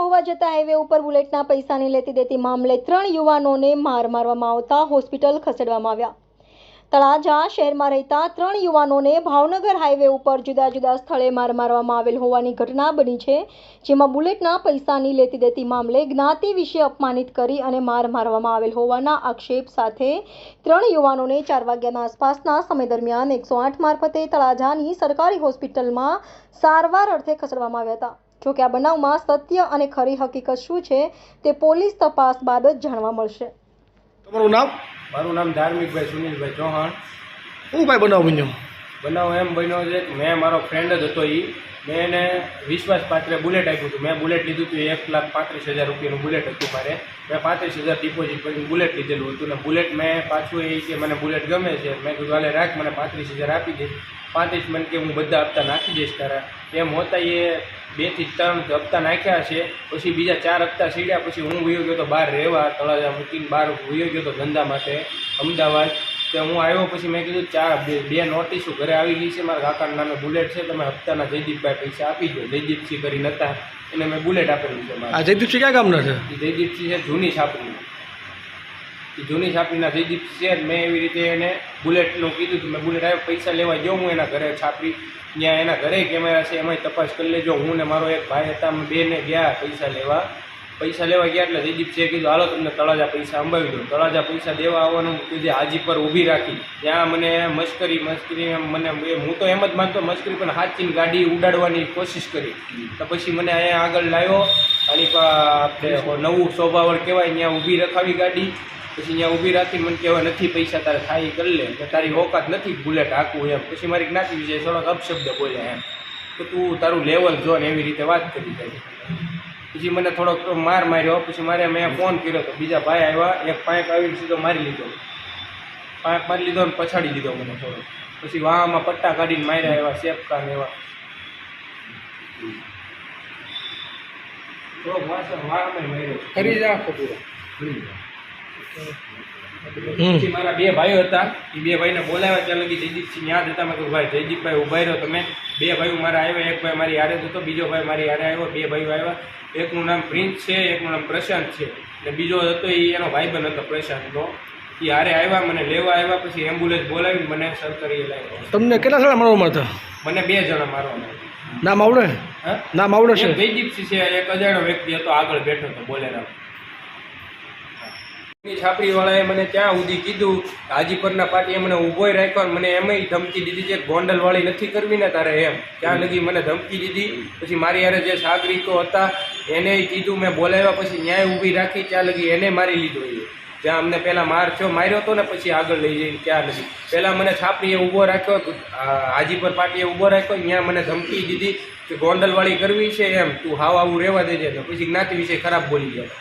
લેવા જતા હાઈવે ઉપર બુલેટના પૈસાની લેતી દેતી મામલે ત્રણ યુવાનોને માર મારવામાં આવતા હોસ્પિટલ ખસેડવામાં આવ્યા. તળાજા શહેરમાં રહેતા ત્રણ યુવાનોને ભાવનગર હાઈવે ઉપર જુદા જુદા સ્થળે માર મારવામાં આવેલ હોવાની ઘટના બની છે, જેમાં બુલેટના પૈસાની લેતી દેતી મામલે જ્ઞાતિ વિશે અપમાનિત કરી અને માર મારવામાં આવેલ હોવાના આક્ષેપ સાથે ત્રણ યુવાનોને ચાર વાગ્યાના આસપાસના સમય દરમિયાન એકસો આઠ મારફતે તળાજાની સરકારી હોસ્પિટલમાં સારવાર અર્થે ખસેડવામાં આવ્યા હતા. જોકે આ બનાવમાં સત્ય અને ખરી હકીકત શું છે તે પોલીસ તપાસ બાદ જ જાણવા મળશે. તમારું નામ? મારું નામ ધાર્મિકભાઈ સુનિલભાઈ ચૌહાણ. શું ભાઈ બનાવ બન્યો? બનાવ એમ બન્યો છે મેં મારો ફ્રેન્ડ જ હતો એ મેં એને વિશ્વાસ પાત્રે બુલેટ આપ્યું હતું. મેં બુલેટ લીધું હતું એક લાખ પાંત્રીસ હજાર રૂપિયાનું બુલેટ હતું મારે. મેં પાંત્રીસ હજાર ડિપોઝિટ કરીને બુલેટ લીધેલું હતું ને બુલેટ મેં પાછું એ કે મને બુલેટ ગમે છે. મેં કીધું, હાલે, રાખ, મને પાંત્રીસ હજાર આપી દે. પાંત્રીસ મિનિટ કે, હું બધા હપ્તા નાખી દઈશ તારા. એમ હોતા એ બેથી ત્રણ હપ્તા નાખ્યા છે. પછી બીજા ચાર હપ્તા સીડ્યા. પછી હું વયો ગયો તો બહાર રહેવા, તળાજા મૂકીને બહાર વયો ગયો તો ધંધા માટે. અમદાવાદ તો હું આવ્યો પછી મેં કીધું ચાર બે નોટિસો ઘરે આવી ગઈ છે મારા કાકાના નામે બુલેટ છે તમે હપ્તાના જયદીપભાઈ પૈસા આપી દો. જયદીપસિંહ કરીને હતા એને મેં બુલેટ આપેલું છે મારે. આ જયદીપસિંહ ક્યાં કામના છે? જયદીપસિંહ છે જૂની છાપરી જૂની છાપરીના જયદીપસિંહ છે મેં એવી રીતે એને બુલેટનું કીધું હતું મેં બુલેટ આવ્યો પૈસા લેવા ગયો હું એના ઘરે છાપરી ત્યાં એના ઘરે કેમેરા છે એમાંય તપાસ કરી લેજો. હું ને મારો એક ભાઈ હતા અમે બેને ગયા પૈસા લેવા. પૈસા લેવા ગયા એટલે જયદીપ છે કીધું, હાલો તમને તળાજા પૈસા અંબાવી દઉં. તળાજા પૈસા દેવા આવવાનું કીધું, હાજી પર ઊભી રાખી. ત્યાં મને મશ્કરી મશ્કરી મને હું તો એમ જ માનતો, મશ્કરી પણ હાથીની ગાડી ઉડાડવાની કોશિશ કરી. તો પછી મને અહીંયા આગળ લાવ્યો. અને આપણે નવું શોભાવળ કહેવાય, ત્યાં ઊભી રખાવી ગાડી. પછી ત્યાં ઊભી રાખી, મને કહેવાય, નથી પૈસા તારે થાય કરી લે. તારી ઓકાત નથી બુલેટ હાકવું એમ. પછી મારી જ્ઞાતિ વિશે થોડોક અપશબ્દ બોલ્યા એમ. તો તું તારું લેવલ જો ને એવી રીતે વાત કરી જાય પછી મને થોડોક માર માર્યો પછી મારે મેં ફોન કર્યો તો બીજા ભાઈ આવ્યા એક પાઇપ આવીને સીધો મારી લીધો. પાઇપ મારી લીધો અને પછાડી દીધો મને થોડો. પછી વાહમાં પટ્ટા કાઢીને માર્યા એવા શેપકા ને એવા. મારા બે ભાઈઓ હતા એ બે ભાઈને બોલાવ્યા ત્યાં લગી જયદીપસિંહ યાદ હતા. મેં કહ્યું ભાઈ જયદીપભાઈ ઊભા રહ્યો તમે બે ભાઈઓ મારા આવ્યા એક ભાઈ મારી હારે હતો બીજો ભાઈ મારી હારે આવ્યો બે ભાઈઓ આવ્યા. એકનું નામ પ્રિન્સ છે એકનું નામ પ્રશાંત છે. અને બીજો હતો એ એનો ભાઈબંધ હતો પ્રશાંતનો. એ હારે આવ્યા મને લેવા આવ્યા પછી એમ્બ્યુલન્સ બોલાવી મને સરકારી લાવ્યો તમને કેટલા જણા મારવામાં હતા? મને બે જણા મારવાના નામ આવડે? નામ આવડે છે? જયદીપસિંહ છે એક અજાણ્યો વ્યક્તિ હતો આગળ બેઠો હતો બોલેરા છાપરી વાળાએ મને ત્યાં સુધી કીધું? હાજીપરના પાટીએ મને ઊભોય રાખ્યો અને મને એમય ધમકી દીધી છે ગોંડલ વાળી નથી કરવી ને તારે એમ. ત્યાં લગી મને ધમકી દીધી? પછી મારી યારે જે સાગરીકો હતા એને કીધું, મેં બોલાવ્યા પછી ન્યાય ઊભી રાખી, ત્યાં લગી એને મારી લીધો એ. જ્યાં અમને પહેલાં માર થયો, માર્યો હતો ને પછી આગળ લઈ જઈને ત્યાં લગી. પહેલાં મને છાપરીએ ઊભો રાખ્યો હાજીપર પાટીએ ઊભો રાખ્યો ત્યાં મને ધમકી દીધી કે ગોંડલ વાળી કરવી છે એમ, તું હાવ આવું રહેવા દેજે, તો પછી જ્ઞાતિ વિશે ખરાબ બોલી ગયા.